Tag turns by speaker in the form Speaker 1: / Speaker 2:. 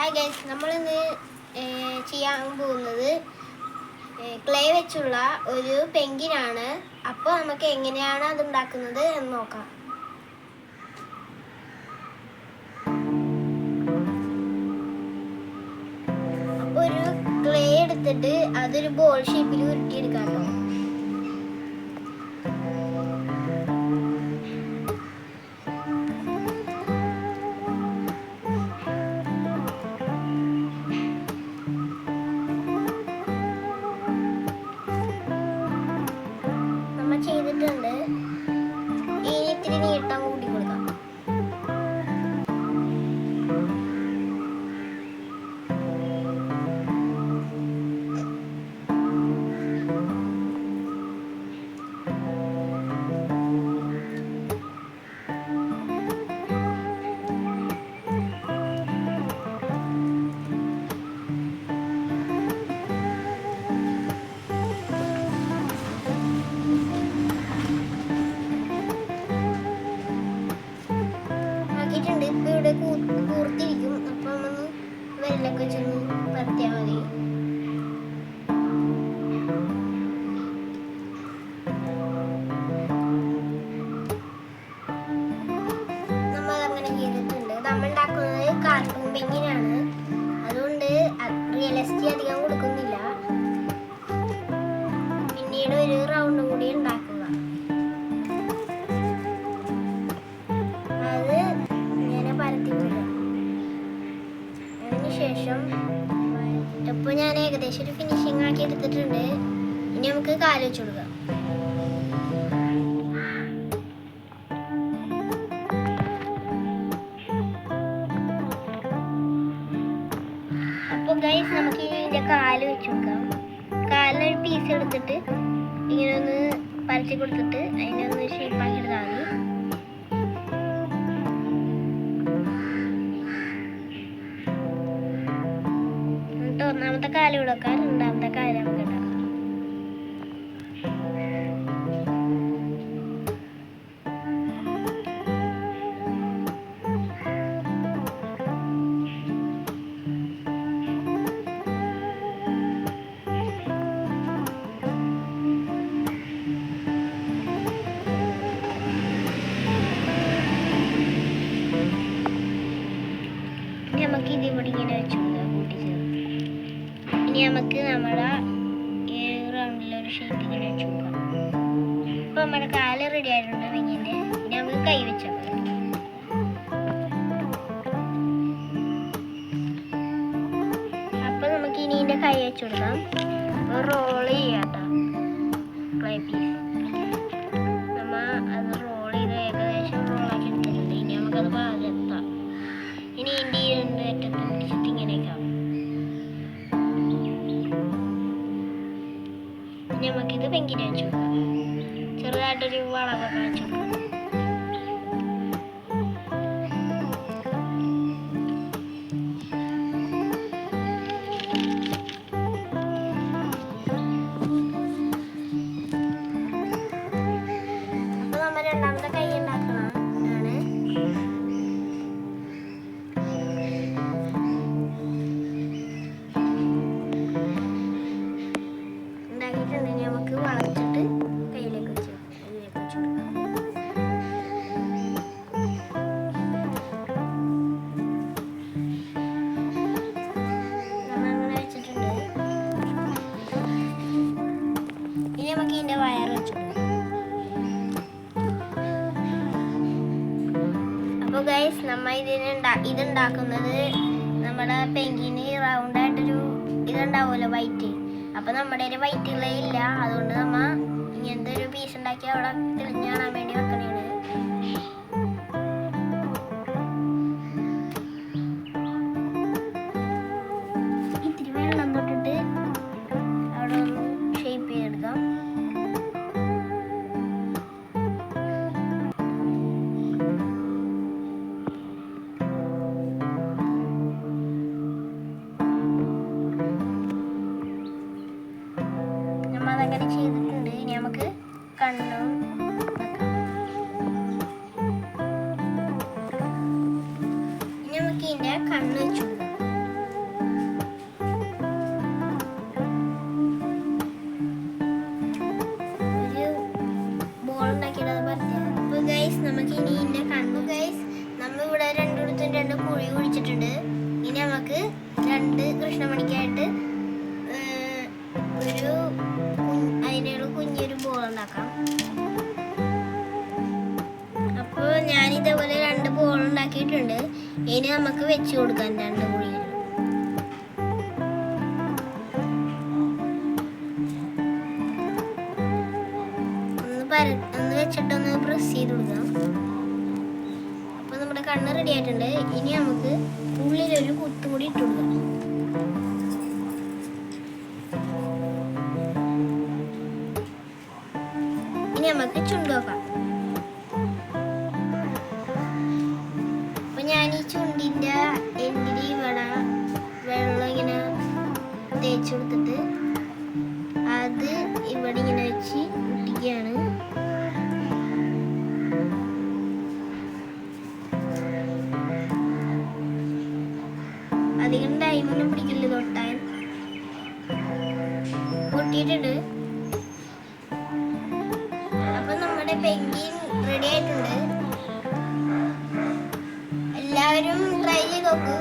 Speaker 1: Hi guys നമ്മളിന്ന് ചെയ്യാൻ പോകുന്നത് ക്ലേ വെച്ചുള്ള ഒരു പെങ്കിനാണ്. അപ്പോൾ നമുക്ക് എങ്ങനെയാണ് അത് ഉണ്ടാക്കുന്നത് എന്ന് നോക്കാം. ഒരു ക്ലേ എടുത്തിട്ട് അതൊരു ബോൾ ഷേപ്പിൽ ഉരുട്ടിയെടുക്കാം കേട്ടോ. വെല്ലൊക്കെ വെച്ചൊന്ന് പരത്തിയാൽ മതി. നമ്മൾ അങ്ങനെ ചെയ്തിട്ടുണ്ട്. നമ്മൾ ഉണ്ടാക്കുന്നത് കാർട്ടൂൺ പെങ്കിനാണ് അതുകൊണ്ട് റിയലിസ്റ്റി അധികം കൊടുക്കുന്നില്ല ഏകദേശം ഒരു ഫിനിഷിംഗ് ആക്കി എടുത്തിട്ടുണ്ട്. ഇനി നമുക്ക് കാൽ വെച്ച് കൊടുക്കാം. അപ്പോൾ ഗൈസ് നമുക്ക് ഇതിന്റെ കാൽ വെച്ച് കൊടുക്കാം. കാലിനൊരു പീസ് എടുത്തിട്ട് ഇങ്ങനെ ഒന്ന് പരത്തി കൊടുത്തിട്ട് അതിനെ ഒന്ന് ഷേപ്പാക്കി എടുത്താൽ മതി. കാൽ കാര്യം രണ്ടാമത്തെ കാൽ നമുക്ക് ഇതിവിടെ ഇങ്ങനെ വെച്ചു കൂട്ടിച്ചേർത്ത് ഇനി നമുക്ക് നമ്മുടെ ഈ റൗണ്ടിലൊരു ഷേപ്പ് ഇങ്ങനെ വെച്ച് കൊടുക്കാം. അപ്പോൾ നമ്മുടെ കാൽ റെഡി ആയിട്ടുണ്ട്. ഇനി നമുക്ക് കൈ വെച്ചാൽ മതി അപ്പോൾ നമുക്ക് ഇനി ഇതിന്റെ കൈ വെച്ചു കൊടുക്കാം. റോൾ ചെയ്യാം ചെറുതായിട്ടൊരു വളകൊക്കെ വെച്ച് നമ്മ ഇതിന് ഇതുണ്ടാക്കുന്നത് നമ്മുടെ പെങ്കിന് റൗണ്ട് ആയിട്ടൊരു ഇതുണ്ടാവുമല്ലോ വൈറ്റ് അപ്പോൾ നമ്മുടെ ഒരു വൈറ്റുകളേ ഇല്ല. അതുകൊണ്ട് നമ്മ ഇങ്ങനത്തെ ഒരു പീസ് ഉണ്ടാക്കി അവിടെ തെളിഞ്ഞു കാണാൻ വേണ്ടി വെക്കണേണ് കണ്ണ് വെച്ചു നമുക്ക് ഇനി ഇതിന്റെ കണ്ണു ഗൈസ് നമ്മളിവിടെ രണ്ടിടത്തും രണ്ട് കുഴി കുഴിച്ചിട്ടുണ്ട്. ഇനി നമുക്ക് രണ്ട് കൃഷ്ണമണിക്കായിട്ട് ഒരു അതിനുള്ള കുഞ്ഞൊരു ബോൾ ഉണ്ടാക്കാം. അപ്പോൾ ഞാൻ ഇതേപോലെ രണ്ട് ബോൾ ഉണ്ടാക്കിയിട്ടുണ്ട്. ഇനി നമുക്ക് വെച്ച് കൊടുക്കാം രണ്ട് കുഴിയിൽ ഒന്ന് പര ഒന്ന് വെച്ചിട്ടൊന്ന് പ്രസ് ചെയ്ത് കൊടുക്കാം. അപ്പൊ നമ്മുടെ കണ്ണ് റെഡി ആയിട്ടുണ്ട്. ഇനി നമുക്ക് ഉള്ളിലൊരു കുത്തു കൂടി ഇട്ട് കൊടുക്കാം. ഇനി നമുക്ക് ചുണ്ട് അധികം ടൈമൊന്നും പിടിക്കില്ല തൊട്ടാൻ പൊട്ടിയിട്ടുണ്ട് അപ്പൊ നമ്മുടെ പെങ്കിൻ റെഡി ആയിട്ടുണ്ട്. എല്ലാവരും ട്രൈ ചെയ്ത് നോക്കൂ.